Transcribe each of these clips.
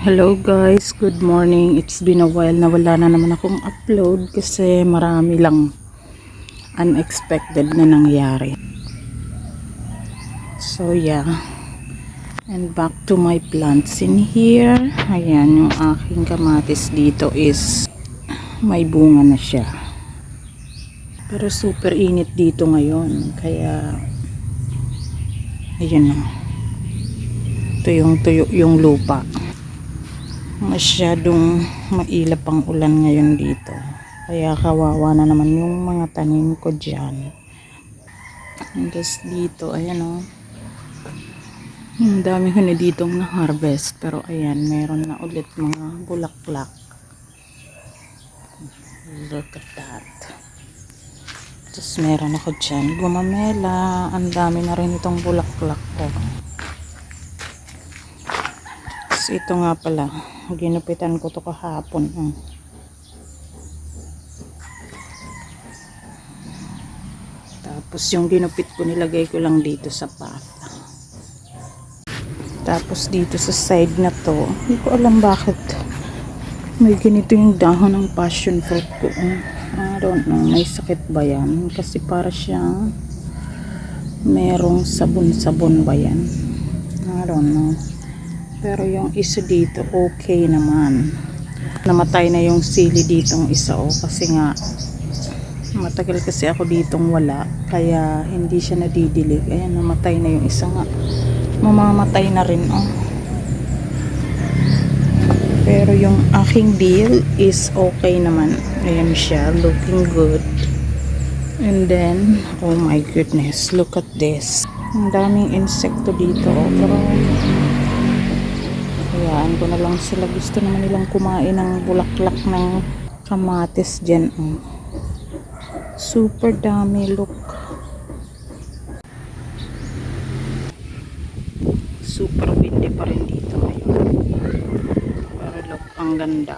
Hello guys, good morning. It's been a while na wala na naman akong upload kasi marami lang unexpected na nangyari. So yeah. And back to my plants in here. Ayan, yung aking kamatis dito is may bunga na siya. Pero super init dito ngayon. Kaya ayan na. Tuyong tuyo yung lupa masyadong mailap ang ulan ngayon dito. Kaya kawawa na naman yung mga tanim ko dyan. Just dito, ayan o. Ang dami ko na ditong na-harvest. Pero ayan, meron na ulit mga bulaklak. Look at that. Tapos meron ako dyan. Gumamela. Ang dami na rin itong bulaklak ko. Tapos ito nga pala, ginupitan ko to kahapon. ah. Tapos yung ginupit ko nilagay ko lang dito sa path. Tapos dito sa side na to, hindi ko alam bakit may ganito yung dahon ng passion fruit ko. ah. I don't know, may sakit ba yan? Kasi para siyang merong sabon-sabon ba yan? I don't know. Pero yung isa dito, okay naman. Namatay na yung sili ditong isa oh, kasi nga matagal kasi ako ditong wala. Kaya hindi siya nadidilig. Ayan, namatay na yung isa nga. Mamamatay na rin oh. Pero yung aking deal is okay naman. Ayan siya, looking good. And then, oh my goodness, look at this. Ang daming insekto dito. oh, Pero Hayaan ko na lang sila. Gusto naman nilang kumain ng bulaklak ng kamatis dyan. oh. Super dami. Look. Super windy pa rin dito ngayon. Pero look, ang ganda.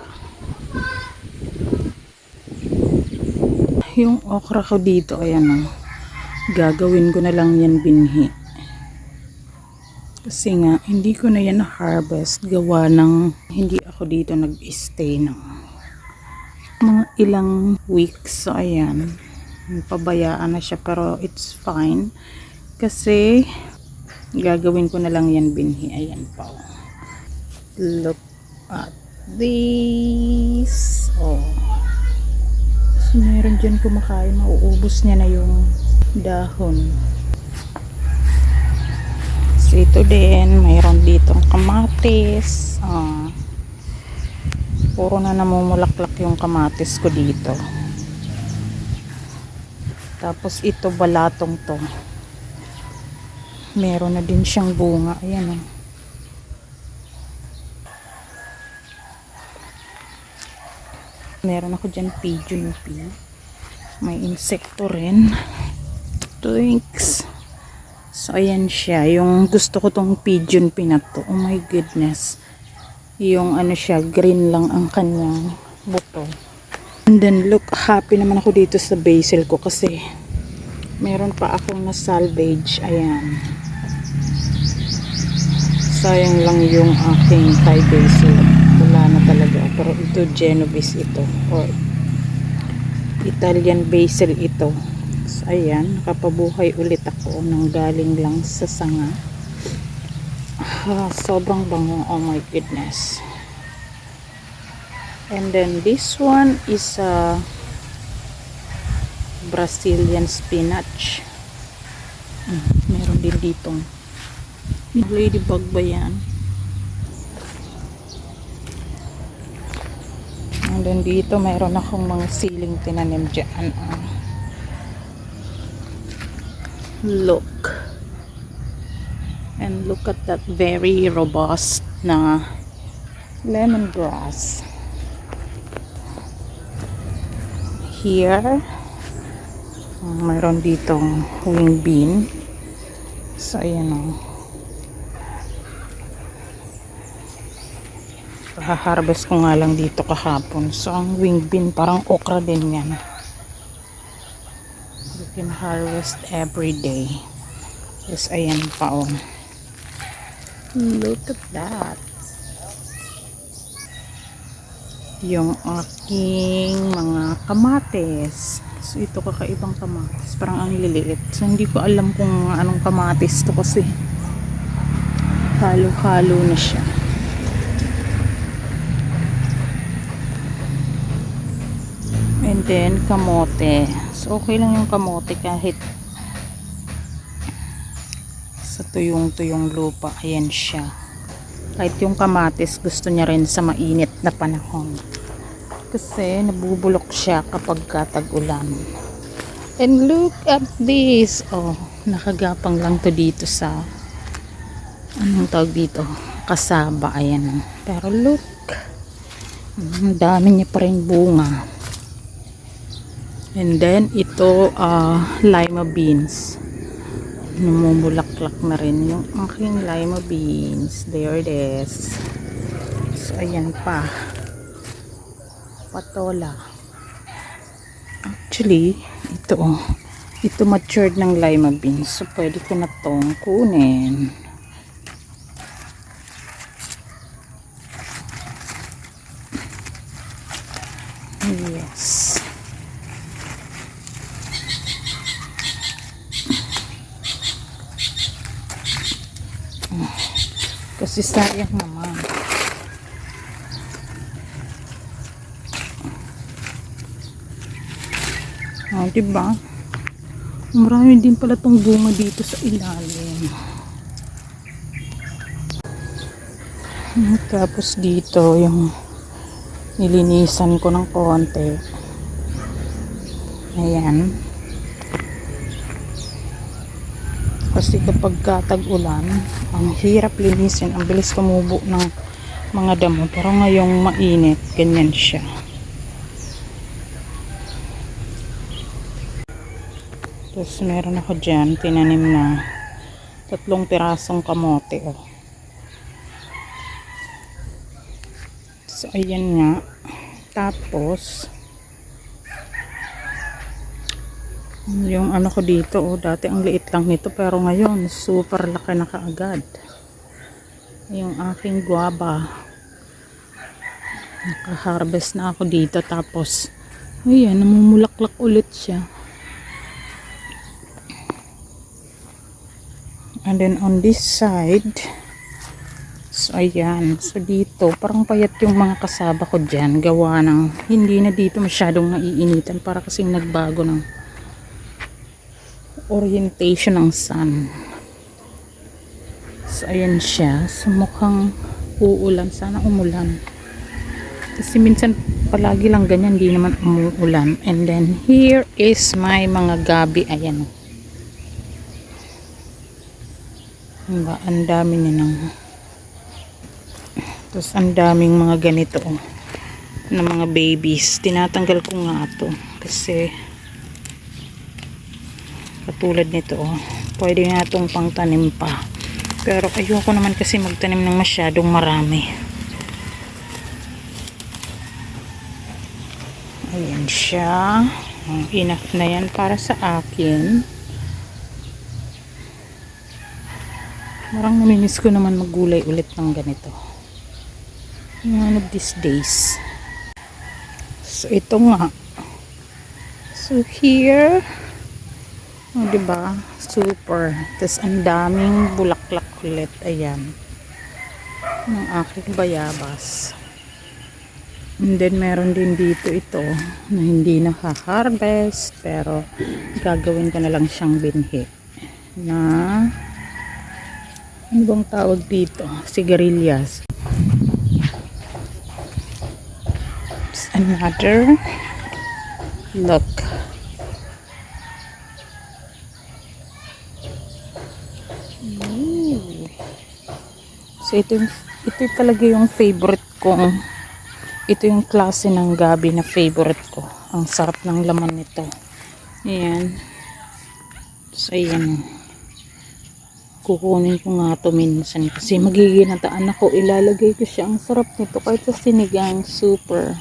Yung okra ko dito, ayan oh. Gagawin ko na lang yan binhi. Kasi nga, hindi ko na yan harvest gawa ng hindi ako dito nag-stay ng mga ilang weeks. So, ayan. Pabayaan na siya pero it's fine. Kasi, gagawin ko na lang yan binhi. Ayan pa. Look at this. Oh. So, meron dyan kumakain. Mauubos niya na yung dahon. Ito din, mayroon ditong kamatis. Ah, puro na namumulaklak yung kamatis ko dito. Tapos ito balatong to. Meron na din siyang bunga. Ayan oh. Meron ako dyan pigeon pea. May insekto rin. Twinks. So, ayan siya. Yung gusto ko tong pigeon pinat to. Oh my goodness. Yung ano siya, green lang ang kanyang buto. And then, look, happy naman ako dito sa basil ko kasi meron pa akong na salvage. Ayan. Sayang lang yung aking Thai basil. Wala na talaga. Pero ito, Genovese ito. Or Italian basil ito. Ayan, nakapabuhay ulit ako nang galing lang sa sanga. Ah, sobrang bango. Oh my goodness. And then this one is a Brazilian spinach. Hmm, meron din ditong ladybug ba yan? And then dito meron akong mga siling tinanim dyan. ah. Look. And look at that very robust na lemongrass. Here, mayroon ditong wing bean. So, ayan o. Haharvest ko nga lang dito kahapon. So, ang wing bean parang okra din yan. Can harvest every day. Yes, ayan pa oh. Look at that. yung aking mga kamates. So, ito kakaibang kamatis. Parang ang liliit. So, hindi ko alam kung anong kamatis to kasi halo-halo na siya. And then, kamote. Okay lang yung kamote kahit sa tuyong-tuyong lupa. Ayan siya. Kahit yung kamatis, gusto niya rin sa mainit na panahon. Kasi nabubulok siya kapag katag-ulan. And look at this. Oh, nakagapang lang to dito sa anong tawag dito? Kasaba. Ayan. Pero look. Ang dami niya pa rin bunga. And then, ito, uh, lima beans. Namumulaklak na rin yung aking lima beans. There it is. So, ayan pa. Patola. Actually, ito, ito matured ng lima beans. So, pwede ko na tong kunin. Yes. Kasi sayang naman. Oh, diba? Marami din pala tong bunga dito sa ilalim. Tapos dito yung nilinisan ko ng konti. Ayan. Kasi kapag katag-ulan, ang hirap linisin, ang bilis tumubo ng mga damo. Pero ngayong mainit, ganyan siya. Tapos meron ako dyan, tinanim na tatlong pirasong kamote. Oh. So, ayan nga. Tapos, yung ano ko dito, oh, dati ang liit lang nito, pero ngayon, super laki na kaagad. Yung aking guava. Nakaharvest na ako dito, tapos, ayan, namumulaklak ulit siya. And then on this side, so ayan, so dito, parang payat yung mga kasaba ko dyan, gawa ng, hindi na dito masyadong naiinitan, para kasing nagbago ng orientation ng sun. So ayan siya, so mukhang uulan, sana umulan. Kasi minsan palagi lang ganyan, hindi naman umuulan. And then here is my mga gabi, ayan. Diba? Ang dami niya ng tapos ang daming mga ganito oh, na mga babies. Tinatanggal ko nga to kasi katulad nito oh, pwede nga itong pangtanim pa. Pero ayoko naman kasi magtanim ng masyadong marami. Ayan siya. Enough na yan para sa akin. Marang namimiss ko naman maggulay ulit ng ganito. One of these days. So, ito nga. So, here. O, oh, diba? Super. Tapos, ang daming bulaklak ulit. Ayan. Ng aking bayabas. And then, meron din dito ito na hindi naka-harvest. Pero, gagawin ko na lang siyang binhi. Na ano bang tawag dito? Sigarilyas. Another look. So ito, yung- ito talaga yung favorite kong ito yung klase ng gabi na favorite ko. Ang sarap ng laman nito. Ayan. So ayan. Kukunin ko nga to minsan kasi magiginataan ako. Ilalagay ko siya. Ang sarap nito. Kahit sa sinigang super.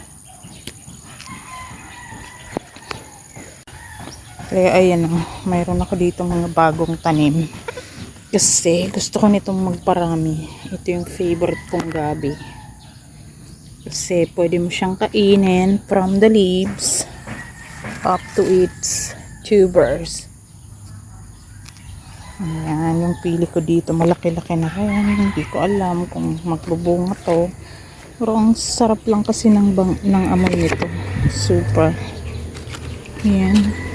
Kaya ayan o mayroon ako dito mga bagong tanim kasi gusto ko nitong magparami ito yung favorite kong gabi Kasi pwede mo siyang kainin from the leaves up to its tubers. Ayan, yung pili ko dito, malaki-laki na rin. Hindi ko alam kung magbubunga to. Pero ang sarap lang kasi ng, bang, ng amoy nito. Super. Ayan.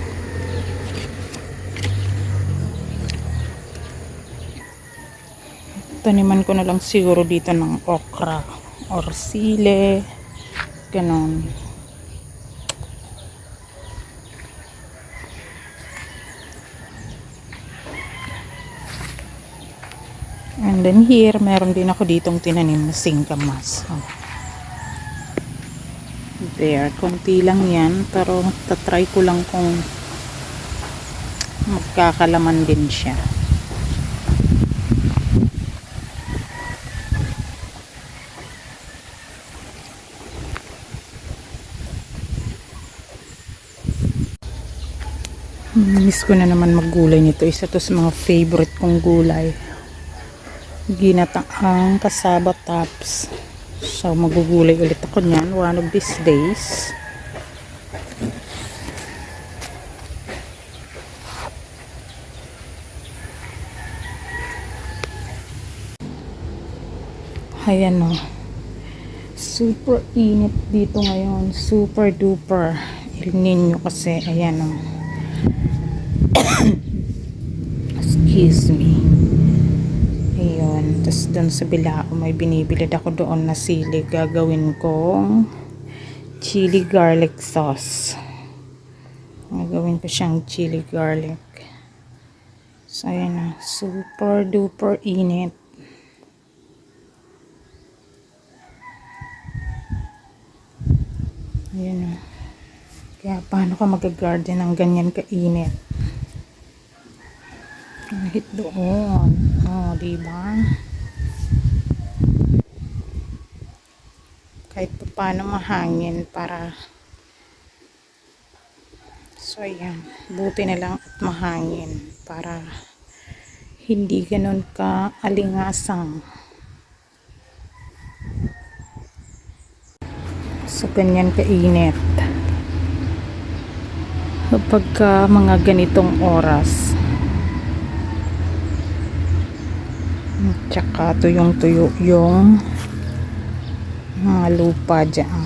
Taniman ko na lang siguro dito ng okra or sile. Ganon. And then here, meron din ako ditong tinanim na singkamas. Oh. There, konti lang yan. Pero tatry ko lang kung magkakalaman din siya. Miss ko na naman maggulay nito. Isa to sa mga favorite kong gulay. Ginataang kasaba tops. So, magugulay ulit ako niyan one of these days. Ayan o. Super init dito ngayon. Super duper. El Nino kasi. Ayan o. Excuse me. Ayun. Tapos doon sa bilao may binibilid ako doon na sili. Gagawin kong chili garlic sauce. Gagawin ko siyang chili garlic. So, ayan na. Super duper init. Ayan na. Kaya paano ka mag-garden ng ganyan kainit? Kahit doon. Oh, di ba? Kahit pa paano mahangin para So, ayan. Buti na lang at mahangin para hindi ganun ka alingasang. So, ganyan kainit. Kapag ka mga ganitong oras, tsaka tuyong tuyo yung mga lupa dyan.